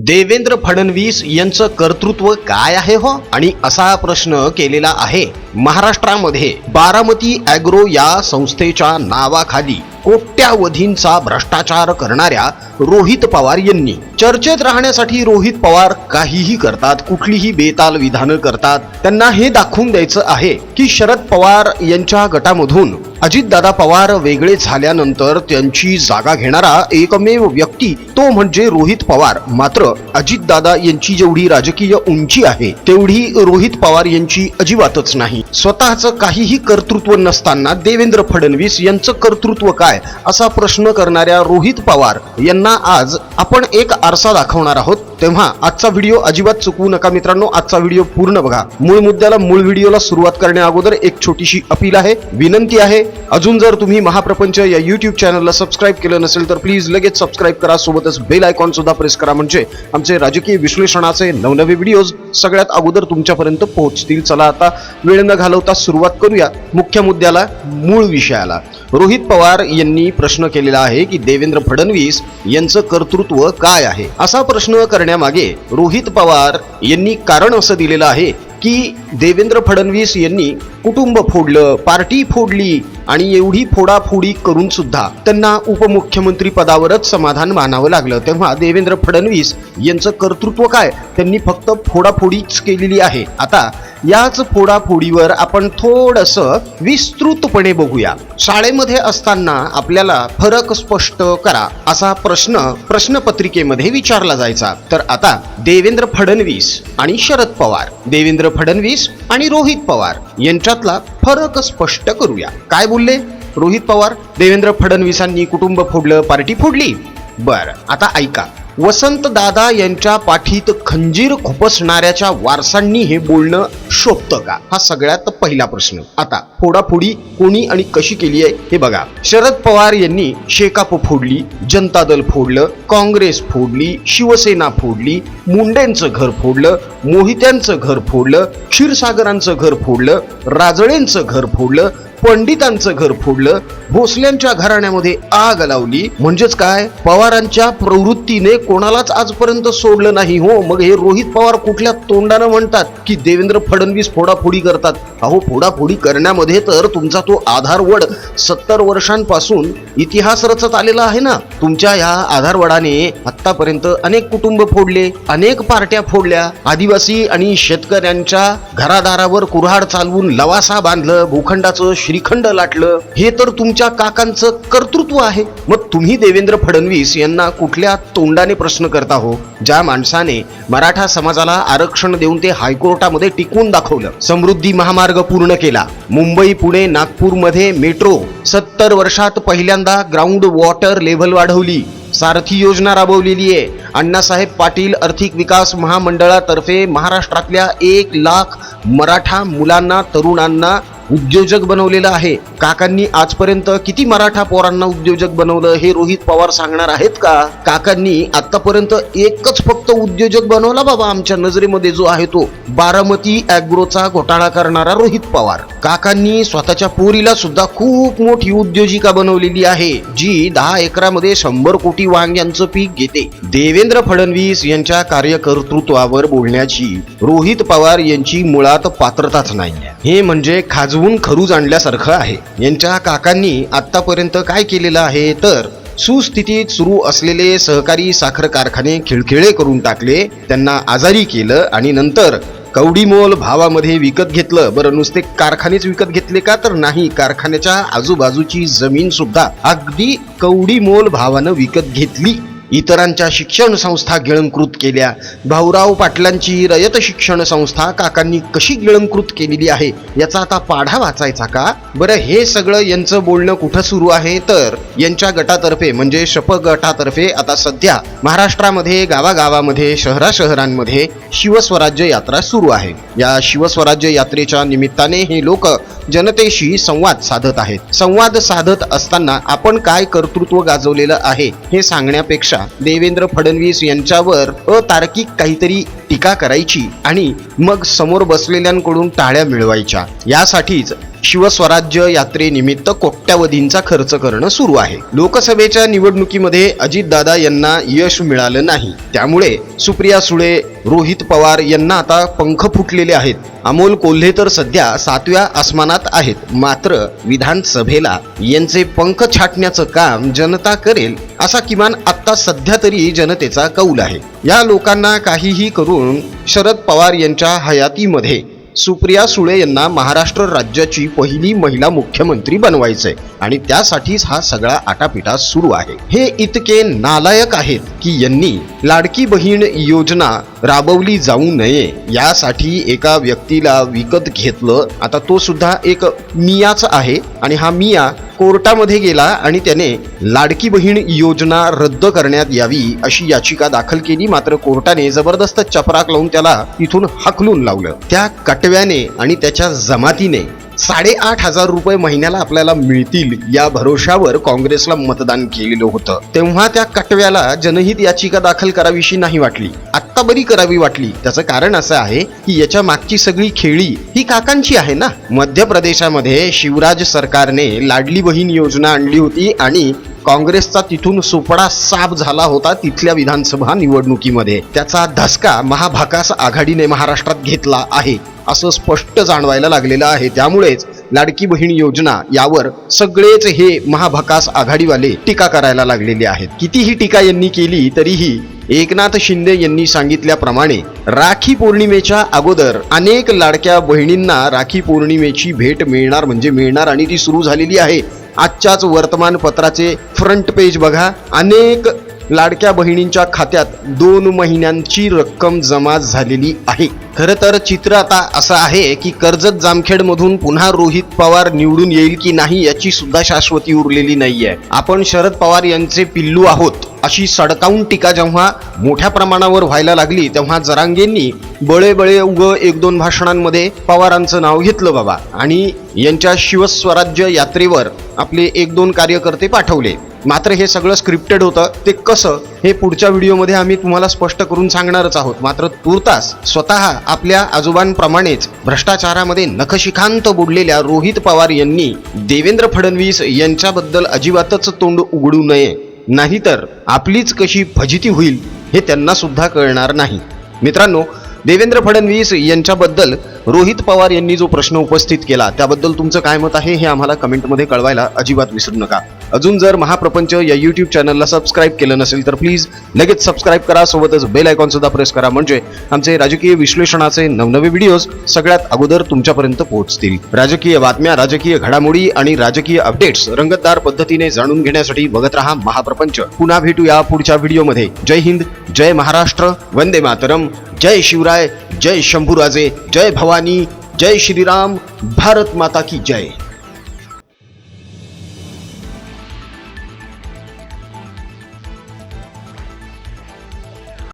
देवेंद्र फडणवीस यांचं कर्तृत्व काय आहे हो? आणि असा प्रश्न केलेला आहे. महाराष्ट्रामध्ये बारामती अॅग्रो या संस्थेच्या नावाखाली कोट्यावधींचा भ्रष्टाचार करणाऱ्या रोहित पवार यांनी. चर्चेत राहण्यासाठी रोहित पवार काहीही करतात कुठलीही बेताल विधानं करतात. त्यांना हे दाखवून द्यायचं आहे की शरद पवार यांच्या गटामधून अजितदादा पवार वेगळे झाल्यानंतर त्यांची जागा घेणारा एकमेव व्यक्ती तो म्हणजे रोहित पवार. मात्र अजितदादा यांची जेवढी राजकीय उंची आहे तेवढी रोहित पवार यांची अजिबातच नाही. स्वतःचं काहीही कर्तृत्व नसताना देवेंद्र फडणवीस यांचं कर्तृत्व काय असा प्रश्न करणाऱ्या रोहित पवार यांना आज आपण एक आरसा दाखवणार आहोत. तेव्हा आजचा व्हिडिओ अजिबात चुकवू नका मित्रांनो. आजचा व्हिडिओ पूर्ण बघा. मूळ मुद्द्याला मूळ व्हिडिओला सुरुवात करण्या अगोदर एक छोटीशी अपील आहे. विनंती आहे अजून जर तुम्ही महाप्रपंच या युट्यूब चॅनलला सबस्क्राईब केलं नसेल तर प्लीज लगेच सबस्क्राईब करा. सोबतच बेल आयकॉन सुद्धा प्रेस करा. म्हणजे आमचे राजकीय विश्लेषणाचे नवनवे व्हिडिओज सगळ्यात अगोदर तुमच्यापर्यंत पोहोचतील. चला आता वेळ न घालवता सुरुवात करूया मुख्य मुद्द्याला मूळ विषयाला. रोहित पवार यांनी प्रश्न केलेला आहे की देवेंद्र फडणवीस यांचं कर्तृत्व काय आहे? असा प्रश्न करण्यामागे रोहित पवार यांनी कारण असं दिलेलं आहे की देवेंद्र फडणवीस यांनी कुटुंब फोडलं पार्टी फोडली आणि एवढी फोडाफोडी करून सुद्धा त्यांना उपमुख्यमंत्री पदावरच समाधान मानावं लागलं. तेव्हा देवेंद्र फडणवीस यांचं कर्तृत्व काय? त्यांनी फक्त फोडाफोडीच केलेली आहे. आता याच फोडाफोडीवर आपण थोडस विस्तृतपणे बघूया. शाळेमध्ये असताना आपल्याला फरक स्पष्ट करा असा प्रश्न प्रश्नपत्रिकेमध्ये विचारला जायचा. तर आता देवेंद्र फडणवीस आणि शरद पवार देवेंद्र फडणवीस आणि रोहित पवार यांच्यातला फरक स्पष्ट करूया. काय बोलले? रोहित पवार देवेंद्र फडणवीसांनी कुटुंब फोडलं पार्टी फोडली? बर आता ऐका. वसंत दादा यांच्या पाठीत खंजीर खुपसणाऱ्याच्या वारसांनी हे बोलणं शोभतं का? हा सगळ्यात पहिला प्रश्न. आता फोडाफोडी कोणी आणि कशी केली आहे हे बघा. शरद पवार यांनी शेकाप फोडली जनता दल फोडलं काँग्रेस फोडली शिवसेना फोडली मुंडेंचं घर फोडलं मोहित्यांचं घर फोडलं क्षीरसागरांचं घर फोडलं राजळेंचं घर फोडलं पंडितांचं घर फोडलं भोसल्यांच्या घराण्यामध्ये आग लावली. म्हणजेच काय? पवारांच्या प्रवृत्तीने कोणालाच आजपर्यंत सोडलं नाही हो. मग हे रोहित पवार कुठल्या तोंडानं म्हणतात की देवेंद्र फडणवीस फोडाफोडी करतात? अहो फोडाफोडी करण्यामध्ये तर तुमचा तो आधारवड सत्तर वर्षांपासून इतिहास रचत आलेला आहे ना? तुमच्या या आधारवडाने आतापर्यंत अनेक कुटुंब फोडले अनेक पार्ट्या फोडल्या. आदिवासी आणि शेतकऱ्यांच्या घरादारावर कुऱ्हाड चालवून लवासा बांधलं भूखंडाचं श्रीखंड लाटलं. हे तर तुमच्या काकांचं कर्तृत्व आहे. मग तुम्ही देवेंद्र फडणवीस यांना कुठल्या तोंडाने प्रश्न करता हो? ज्या माणसाने मराठा समाजाला आरक्षण देऊन ते हायकोर्टामध्ये टिकवून दाखवलं. समृद्धी महामार्ग पूर्ण केला. मुंबई पुणे नागपूरमध्ये मेट्रो सत्तर वर्षात पहिल्यांदा ग्राउंड वॉटर लेव्हल वाढवली. सारथी योजना राबवलेली आहे. अण्णासाहेब पाटील आर्थिक विकास महामंडळातर्फे महाराष्ट्रातल्या एक लाख मराठा मुलांना तरुणांना उद्योजक बनवलेलं आहे. काकांनी आजपर्यंत किती मराठा पोरांना उद्योजक बनवलं हे रोहित पवार सांगणार आहेत का? काकांनी आतापर्यंत एकच फक्त उद्योजक बनवला बाबा आमच्या नजरेमध्ये जो आहे तो बारामती अॅग्रोचा घोटाळा करणारा रोहित पवार. काकांनी स्वतःच्या पोरीला सुद्धा खूप मोठी उद्योजिका बनवलेली आहे जी दहा एकरामध्ये शंभर कोटी वांग्यांचं पीक घेते. देवेंद्र फडणवीस यांच्या कार्यकर्तृत्वावर बोलण्याची रोहित पवार यांची मुळात पात्रताच नाही हे म्हणजे गाजवून खरूज आणल्यासारखं आहे. यांच्या काकांनी आत्तापर्यंत काय केलेलं आहे? तर सुस्थितीत सुरू असलेले सहकारी साखर कारखाने खिळखिळे करून टाकले. त्यांना आजारी केलं आणि नंतर कवडीमोल भावामध्ये विकत घेतलं. बरं नुसते कारखानेच विकत घेतले का तर नाही. कारखान्याच्या आजूबाजूची जमीन सुद्धा अगदी कवडीमोल भावानं विकत घेतली. इतरांच्या शिक्षण संस्था गिळंकृत केल्या. भाऊराव पाटलांची रयत शिक्षण संस्था काकांनी कशी गिळंकृत केलेली आहे याचा आता पाढा वाचायचा का? बरं हे सगळं यांचं बोलणं कुठं सुरू आहे? तर यांच्या गटातर्फे म्हणजे शप गटातर्फे आता सध्या महाराष्ट्रामध्ये गावागावामध्ये शहरा शहरांमध्ये शिवस्वराज्य यात्रा सुरू आहे. या शिवस्वराज्य यात्रेच्या निमित्ताने हे लोक जनतेशी संवाद साधत आहेत. संवाद साधत असताना आपण काय कर्तृत्व गाजवलेलं आहे हे सांगण्यापेक्षा देवेंद्र फडणवीस यांच्यावर अतार्किक काहीतरी टीका करायची आणि मग समोर बसलेल्यांकडून टाळ्या मिळवायच्या. यासाठीच शिवस्वराज्य यात्रेनिमित्त कोट्यावधींचा खर्च करणं सुरू आहे. लोकसभेच्या निवडणुकीमध्ये अजितदादा यांना यश मिळालं नाही. त्यामुळे सुप्रिया सुळे रोहित पवार यांना आता पंख फुटलेले आहेत. अमोल कोल्हे तर सध्या सातव्या आसमानात आहेत. मात्र विधानसभेला यांचे पंख छाटण्याचं काम जनता करेल असा किमान आत्ता सध्या तरी जनतेचा कौल आहे. या लोकांना काहीही करून शरद पवार यांच्या हयातीमध्ये सुप्रिया सुळे यांना महाराष्ट्र राज्याची पहिली महिला मुख्यमंत्री बनवायचंय. आणि त्यासाठीच हा सगळा आटापिटा सुरू आहे. हे इतके नालायक आहेत की यांनी लाडकी बहीण योजना राबवली जाऊ नये यासाठी एका व्यक्तीला विकत घेतलं. आता तो सुद्धा एक मियाच आहे आणि हा मिया कोर्टामध्ये गेला आणि त्याने लाडकी बहीण योजना रद्द करण्यात यावी अशी याचिका दाखल केली. मात्र कोर्टाने जबरदस्त चपराक लावून त्याला तिथून हकलून लावलं. त्या कटव्याने आणि त्याच्या जमातीने साडेआठ हजार रुपये महिन्याला आपल्याला मिळतील या भरोशावर काँग्रेसला मतदान केलेलं होतं. तेव्हा त्या कटव्याला जनहित याचिका दाखल करावीशी नाही वाटली. आत्ता बरी करावी वाटली. त्याचं कारण असं आहे की याच्या मागची सगळी खेळी ही काकांची आहे ना? मध्य प्रदेशामध्ये शिवराज सरकारने लाडली बहीण योजना आणली होती आणि काँग्रेसचा तिथून सुपडा साफ झाला होता तिथल्या विधानसभा निवडणुकीमध्ये. त्याचा धसका महाभाकास आघाडीने महाराष्ट्रात घेतला आहे असं स्पष्ट जाणवायला लागलेलं आहे. त्यामुळेच लाडकी बहीण योजना यावर सगळेच हे महाभकास आघाडीवाले टीका करायला लागलेले आहेत. कितीही टीका यांनी केली तरीही एकनाथ शिंदे यांनी सांगितल्याप्रमाणे राखी पौर्णिमेच्या अगोदर अनेक लाडक्या बहिणींना राखी पौर्णिमेची भेट मिळणार म्हणजे मिळणार आणि ती सुरू झालेली आहे. आजच्याच वर्तमानपत्राचे फ्रंट पेज बघा. अनेक लाडक्या बहिणींच्या खात्यात दोन महिन्यांची रक्कम जमा झालेली आहे. खरं तर चित्र आता असं आहे की कर्जत जामखेडमधून पुन्हा रोहित पवार निवडून येईल की नाही याची सुद्धा शाश्वती उरलेली नाहीये. आपण शरद पवार यांचे पिल्लू आहोत. अशी सडकावून टीका जेव्हा मोठ्या प्रमाणावर व्हायला लागली तेव्हा जरांगेंनी बळे बळे उग एक दोन भाषणांमध्ये पवारांचं नाव घेतलं बाबा. आणि यांच्या शिवस्वराज्य यात्रेवर आपले एक दोन कार्यकर्ते पाठवले. मात्र हे सगळं स्क्रिप्टेड होतं. ते कसं हे पुढच्या व्हिडिओमध्ये आम्ही तुम्हाला स्पष्ट करून सांगणारच आहोत. मात्र तुर्तास स्वतः आपल्या आजोबांप्रमाणेच भ्रष्टाचारामध्ये नखशिखांत बुडलेल्या रोहित पवार यांनी देवेंद्र फडणवीस यांच्याबद्दल अजिबातच तोंड उघडू नये. नाहीतर आपलीच कशी फजिती होईल हे त्यांना सुद्धा कळणार नाही. मित्रांनो देवेंद्र फडणवीस यांच्याबद्दल रोहित पवार यांनी जो प्रश्न उपस्थित केला त्याबद्दल तुमचं काय मत आहे हे आम्हाला कमेंटमध्ये कळवायला अजिबात विसरू नका. अजून जर महाप्रपंच या युट्यूब चॅनलला सबस्क्राईब केलं नसेल तर प्लीज लगेच सबस्क्राईब करा सोबतच बेल आयकॉन सुद्धा प्रेस करा. म्हणजे आमचे राजकीय विश्लेषणाचे नवनवे व्हिडिओज सगळ्यात अगोदर तुमच्यापर्यंत पोहोचतील. राजकीय बातम्या राजकीय घडामोडी आणि राजकीय अपडेट्स रंगतदार पद्धतीने जाणून घेण्यासाठी बघत रहा महाप्रपंच. पुन्हा भेटूया पुढच्या व्हिडिओमध्ये जय हिंद जय महाराष्ट्र वंदे मातरम. जय शिवराय जय शंभूराजे जय भवानी जय श्रीराम भारत माता की जय।